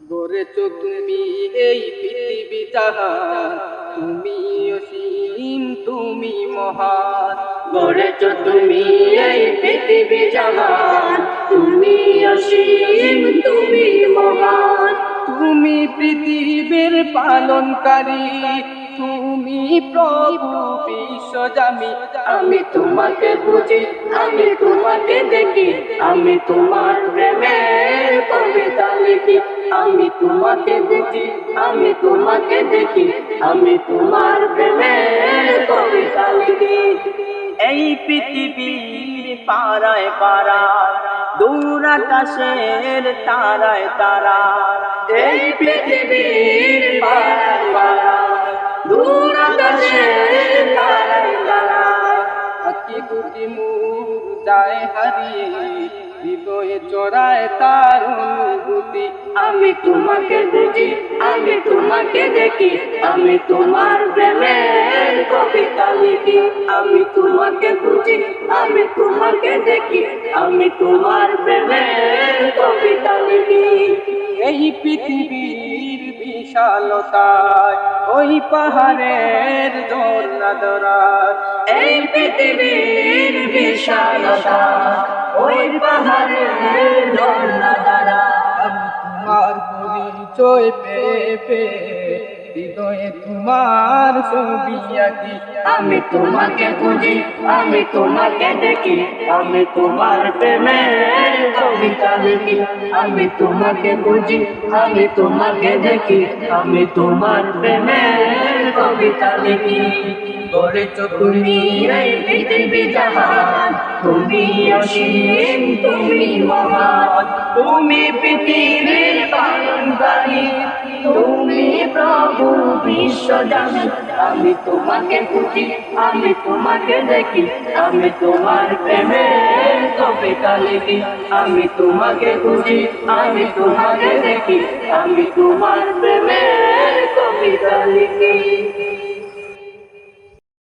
তুমি এই পৃথিবী জাহান তুমি অসীম তুমি মহান। তুমি এই পৃথিবী জাহান তুমি অসীম তুমি মহান। তুমি পৃথিবীর পালনকারী। তুমি প্রভু বিশ্বজামি আমি তোমাকে বুঝি, আমি তোমাকে দেখি, আমি তোমার লিখি আমি তোমাকে বুঝি আমি তোমাকে দেখি, আমি তোমার কবিতা লিখি। এই পৃথিবীর পাড়ায় পাড়া দূর আকাশের তারায় তারা এই পৃথিবীর পাড়ায় পাড়ায়, দূর আকাশের তারায় তারায়। আকি দুটি মুখ যায় হারিয়ে হৃদয়ে চড়ায় তার অনুভূতি। আমি তোমাকে বুঝি আমি তোমাকে দেখি, আমি তোমার প্রেমের কবিতা লিখি। আমি তোমাকে বুঝি, আমি তোমাকে দেখি, আমি তোমার প্রেমের কবিতা লিখি। এই পৃথিবীর বিশালতায়, ওই পাহাড়ের দোরা এই পৃথিবীর বিশালতা ওই তোমার পরিচয় পেয়ে পেয়ে হৃদয়ে তোমার ছবি আঁকি। আমি তোমাকে খুঁজি আমি তোমাকে দেখি আমি তোমার প্রেমের কবিতা লিখি। আমি তোমাকে বুঝি আমি তোমাকে দেখি আমি তোমার প্রেমের কবিতা লিখি। করেছ তুমি তুমি অসীম, তুমি তুমি পৃথিবীর পালনকারী তুমি প্রভু বিশ্বজানি আমি তোমাকে খুঁজি, আমি তোমাকে দেখি। আমি তোমার প্রেমের কবিতা লিখি আমি তোমাকে খুঁজি, আমি তোমাকে দেখি। আমি তোমার প্রেমের কবিতা লিখি